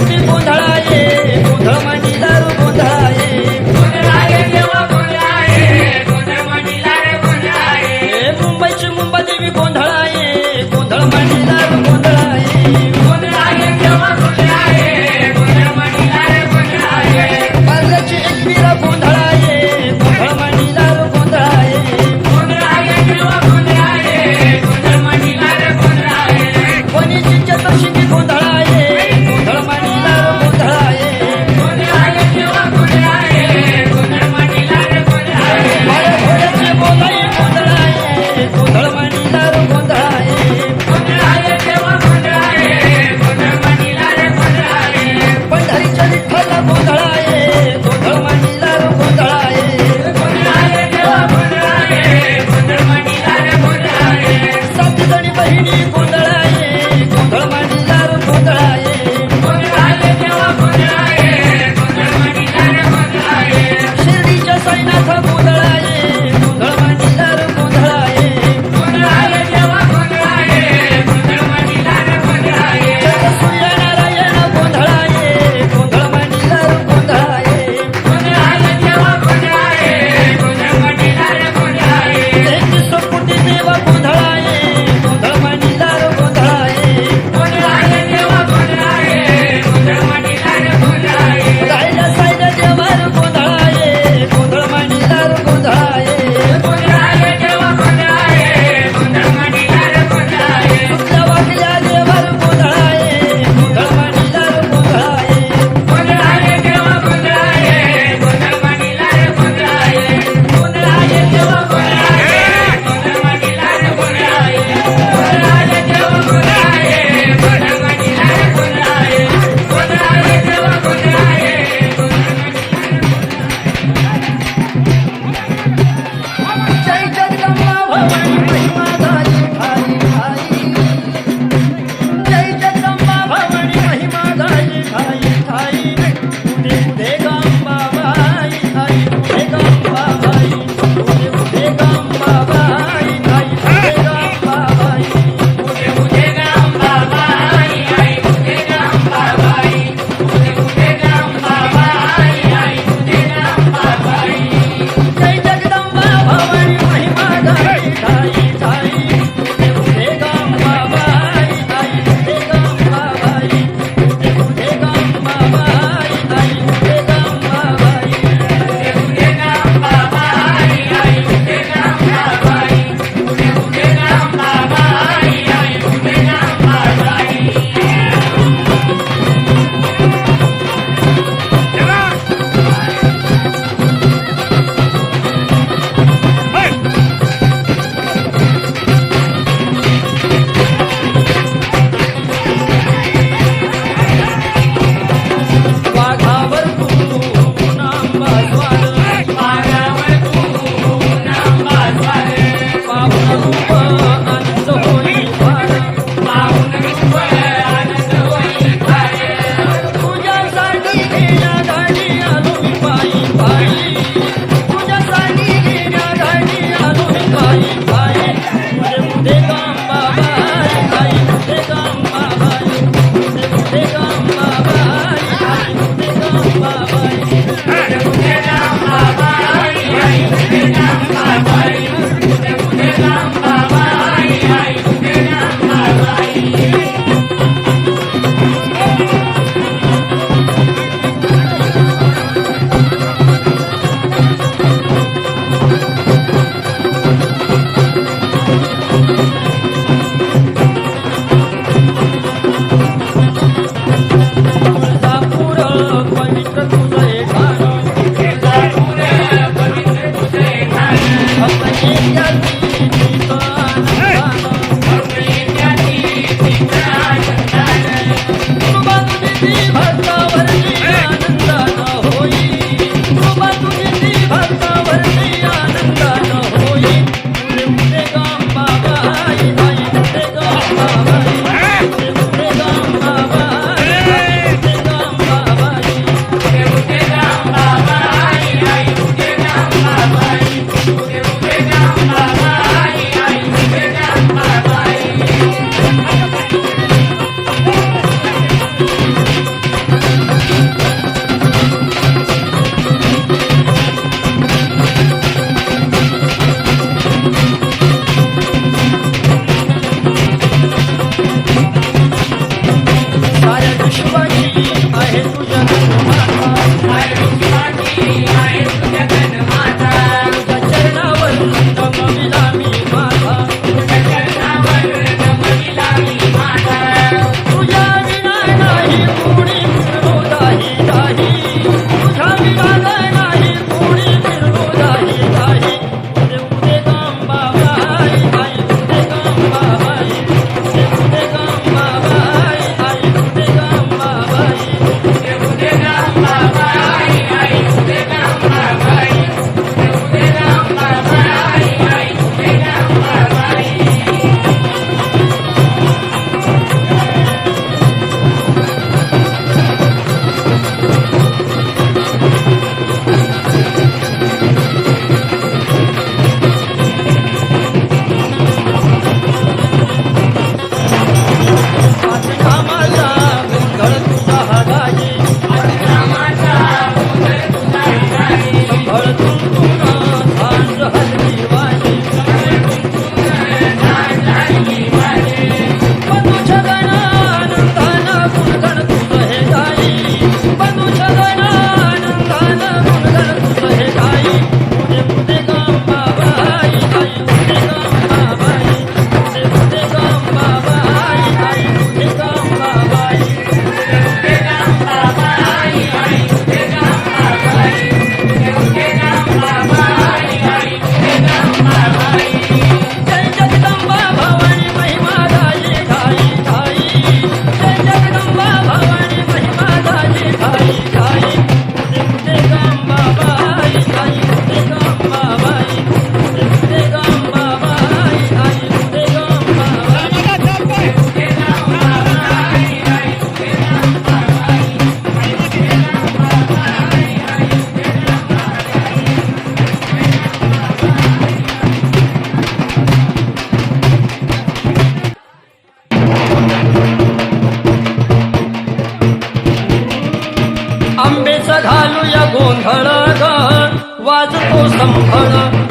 गोंधळा some honor.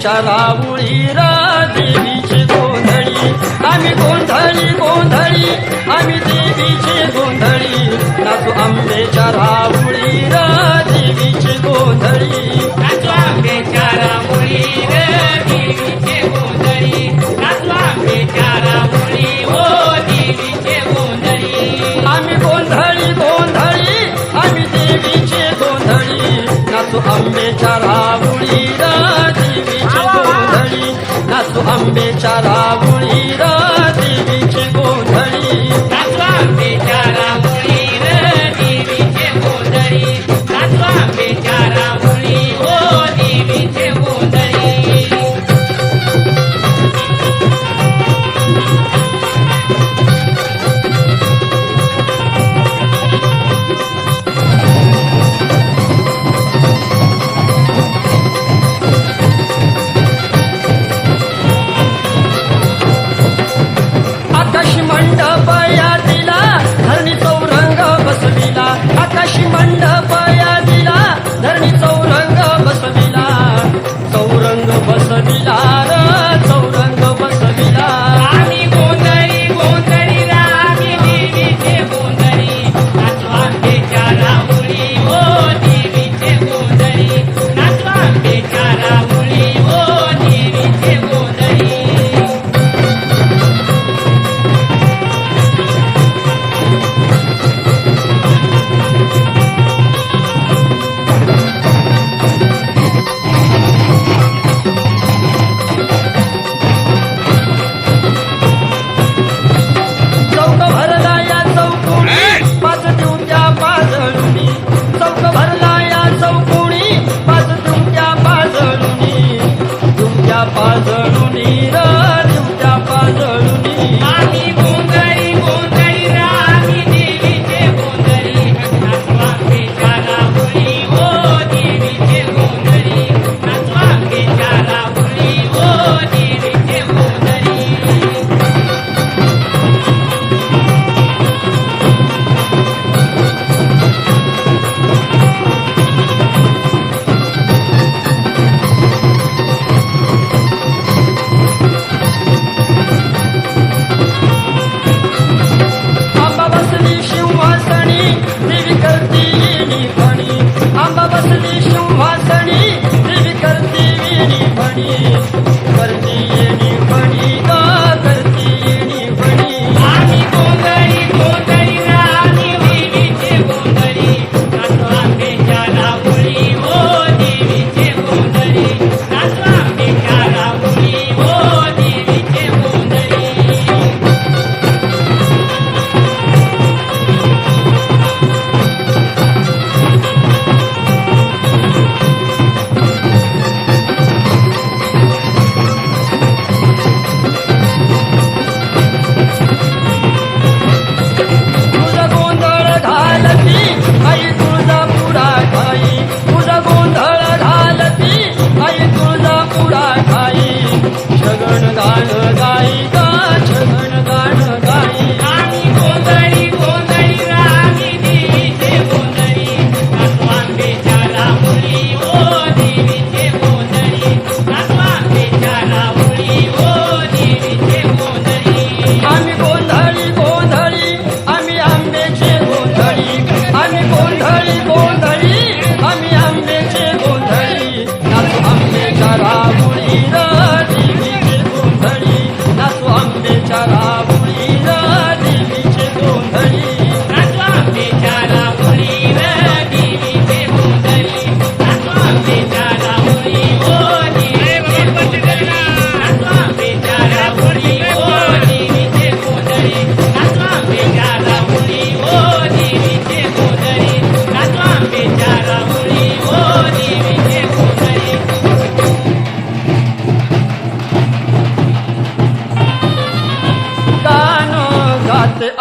आमच्या राहुळी देवीची गोंधळी. आम्ही गोंधळी गोंधळी. आम्ही देवीची गोंधळी. नाचू आंबेच्या राहुळी देवीची गोंधळी. देवीची गोंधळी. नाचू आंबेच्या राहुळी गोंधळी. गोंधळी गोंधळी. गोंधळी. आंबेच्या राहुळी বেচারা Manila.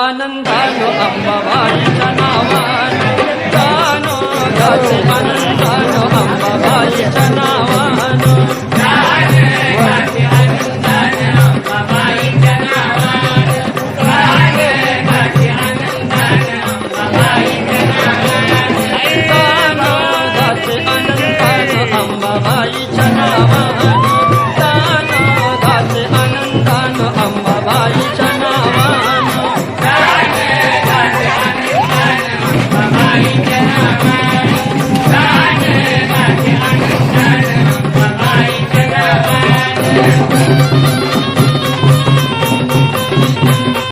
आनंदानो अंबाबाईच्या नावानं गाणं गात आनंद